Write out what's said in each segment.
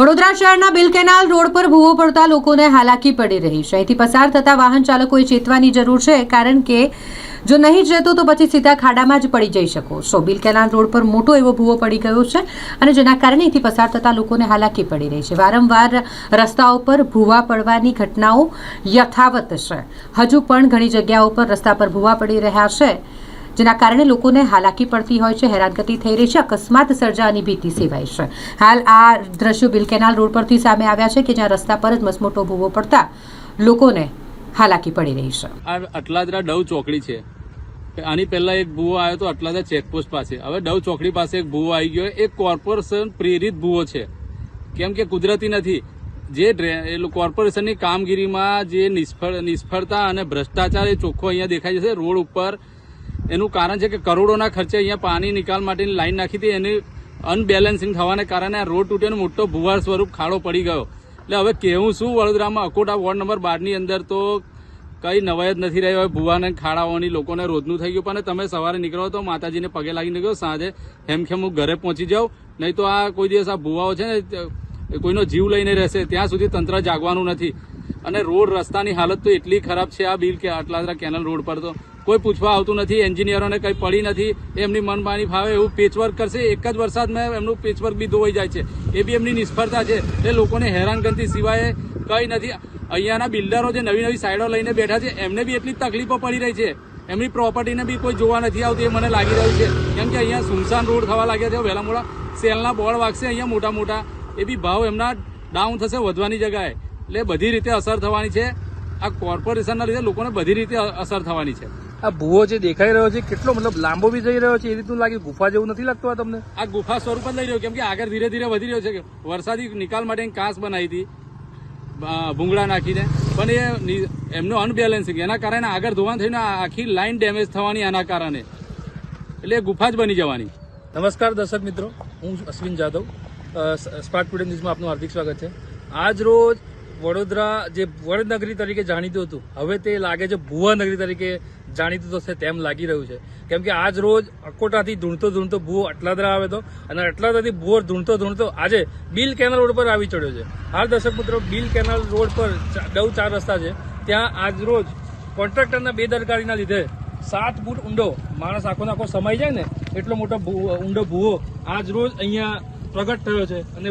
વડોદરા શહેરના bill canal road પર ભૂવો પડતા લોકોને હાલાકી પડી રહી. છે અહીંથી પસાર થતા વાહન ચાલકોએ ચેતવાની જરૂર છે, કારણ કે જો નહીં જતો તો પછી સીધા ખાડામાં જ પડી જઈ શકો. છો બિલ કેનાલ રોડ પર મોટો એવો ભૂવો પડી ગયો છે અને જેના કારણે અહીંથી પસાર થતા લોકોને હાલાકી પડી રહી છે. વારંવાર રસ્તાઓ પર ભૂવા પડવાની ઘટનાઓ યથાવત છે. હજુ પણ ઘણી જગ્યાઓ પર રસ્તા પર ભૂવા પડી રહ્યા છે. જેના કારણે લોકોને હાલાકી પડતી હોય છે, હેરાનગતિ થઈ રહી છે, અકસ્માત સર્જાની ભીતિ સેવાય છે. હાલ આ દ્રશ્યો બિલ કેનાલ રોડ પરથી સામે આવ્યા છે કે જ્યાં રસ્તા પર જ મસમોટો ભૂવો પડતા લોકોને હાલાકી પડી રહી છે. આ અટલાદરા ડવ ચોકડી છે. આની પહેલા એક ભૂવો આવ્યો તો અટલાદરા ચેકપોસ્ટ પાસે. હવે ડવ ચોકડી પાસે એક ભૂવો આવી ગયો. એક કોર્પોરેશન પ્રેરિત ભૂવો છે. કેમ કે કુદરતી નથી. જે એ કોર્પોરેશનની કામગીરીમાં જે નિષ્ફળ, નિષ્ફળતા અને ભ્રષ્ટાચાર એ ચોખ્ખો અહીંયા દેખાય છે. રોડ ઉપર એનું કારણ છે કે કરોડોના ખર્ચે અહીંયા પાણી નિકાલ માટેની લાઈન નાખી હતી. એની અનબેલેન્સિંગ થવાને કારણે આ રોડ તૂટ્યો મોટો ભુવાર સ્વરૂપ ખાડો પડી ગયો. એટલે હવે કેવું, શું વડોદરામાં અકોટા વોર્ડ નંબર બારની અંદર તો કઈ નવાઈ જ નથી રહી. હવે ભુવાને ખાડાઓની લોકોને રોજનું થઈ ગયું. પણ તમે સવારે નીકળો તો માતાજીને પગે લાગી નીકળો સાંજે હેમખેમ હું ઘરે પહોંચી જાઉં. નહીં તો આ કોઈ દિવસ આ ભુવાઓ છે ને કોઈનો જીવ લઈને રહેશે. ત્યાં સુધી તંત્ર જાગવાનું નથી. અને રોડ રસ્તાની હાલત તો એટલી ખરાબ છે આ બિલ કે આટલા કેનલ રોડ પર તો. કોઈ પૂછવા આવતું નથી, એન્જિનિયરોને કંઈ પડી નથી, એમની મનમાની ફાવે એવું પેચવર્ક કરશે. એક જ વરસાદમાં એમનું પેચવર્ક બી ધોવાઈ જાય છે. એ બી એમની નિષ્ફળતા છે. એ લોકોને હેરાનગતિ સિવાય કંઈ નથી. અહીંયાના બિલ્ડરો જે નવી નવી સાઈડો લઈને બેઠા છે, એમને બી એટલી તકલીફો પડી રહી છે. એમની પ્રોપર્ટીને બી કોઈ જોવા નથી આવતી, એ મને લાગી રહ્યું છે. કેમ કે અહીંયા સુમસાન રોડ થવા લાગ્યા છે વહેલા મોડા સેલના બોર્ડ વાગશે અહીંયા મોટા મોટા. એ બી ભાવ એમના ડાઉન થશે વધવાની જગાએ એટલે બધી રીતે અસર થવાની છે. આ કોર્પોરેશનના લીધે લોકોને બધી રીતે અસર થવાની છે. આ ભૂવો જે દેખાઈ રહ્યો છે કેટલો મતલબ લાંબો બી જઈ રહ્યો છે એ રીતનું લાગે ગુફા જેવું નથી લાગતું આ તમને? આ ગુફા સ્વરૂપ જ લઈ રહ્યો કેમ કે આગળ ધીરે ધીરે વધી રહ્યો છે કે વરસાદી નિકાલ માટે કાંસ બનાવી હતી ભૂંગળા નાખીને. પણ એ એમનો અનબેલેન્સિંગ એના કારણે આગળ ધોવાણ થઈને આખી લાઈન ડેમેજ થવાની આના કારણે. એટલે એ ગુફા જ બની જવાની. નમસ્કાર દર્શક મિત્રો હું અશ્વિન જાદવ. અ, સ- સ્માર્ટ ટુડે ન્યૂઝમાં આપનું હાર્દિક સ્વાગત છે. આજ રોજ વડોદરા જે વડનગરી તરીકે જાણીતું હતું હવે તે લાગે છે ભુવા નગરી તરીકે જાણીતું થશે તેમ લાગી રહ્યું છે. કેમ કે આજ રોજ અકોટાથી ધૂણતો ધૂણતો ભૂવો અટલાદરા આવે તો, અને અટલાદરાથી ભૂવો ધૂણતો ધૂણતો આજે બિલ કેનલ રોડ પર આવી ચડ્યો છે. હાલ દર્શક મિત્રો, બિલ કેનલ રોડ પર દવ ચાર રસ્તા છે. ત્યાં આજ રોજ કોન્ટ્રાક્ટરના બેદરકારીના લીધે સાત ફૂટ ઊંડો, માણસ આખો ને આખો સમાઈ જાય ને, એટલો મોટો ઊંડો ભૂવો આજ રોજ અહીંયા પ્રગટ થયો છે. અને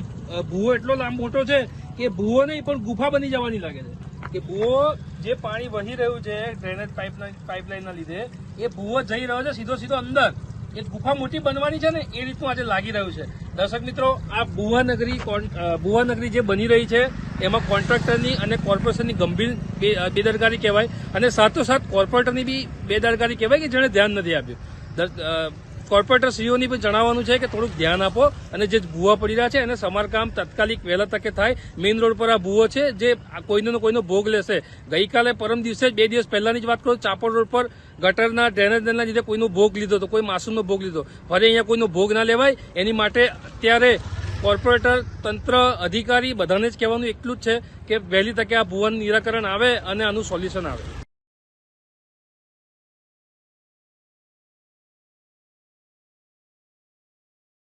ભૂવો એટલો લાંબો મોટો છે કે ભૂવો નહીં, પણ ગુફા બની જવાની લાગે છે. કે ભૂવો જે પાણી વહી રહ્યું છે ડ્રેનેજ પાઇપલાઇનના લીધે, એ ભૂવો જઈ રહ્યો છે સીધો સીધો અંદર. એ ગુફા મોટી બનવાની છે ને, એ રીતનું આજે લાગી રહ્યું છે. દર્શક મિત્રો, આ ભુવાનગરી ભુવાનગરી જે બની રહી છે, એમાં કોન્ટ્રાક્ટરની અને કોર્પોરેશનની ગંભીર બેદરકારી કહેવાય. અને સાથોસાથ કોર્પોરેટરની બી બેદરકારી કહેવાય કે જેણે ધ્યાન નથી આપ્યું. કોર્પોરેટર શ્રીઓની પણ જણાવવાનું છે કે થોડુંક ધ્યાન આપો અને જે ભૂવા પડી રહ્યા છે, એને સમારકામ તાત્કાલિક વહેલા તકે થાય. મેઇન રોડ પર આ ભૂવો છે, જે કોઈનો કોઈનો ભોગ લેશે. ગઈકાલે પરમ દિવસે બે દિવસ પહેલાની જ વાત કરું ચાપડ રોડ પર ગટરના ડ્રેનેજના લીધે કોઈનો ભોગ લીધો તો કોઈ માસૂમનો ભોગ લીધો ફરી અહીંયા કોઈનો ભોગ ના લેવાય, એની માટે અત્યારે કોર્પોરેટર, તંત્ર, અધિકારી બધાને જ કહેવાનું એટલું જ છે કે વહેલી તકે આ ભુવન નિરાકરણ આવે અને આનું સોલ્યુશન આવે.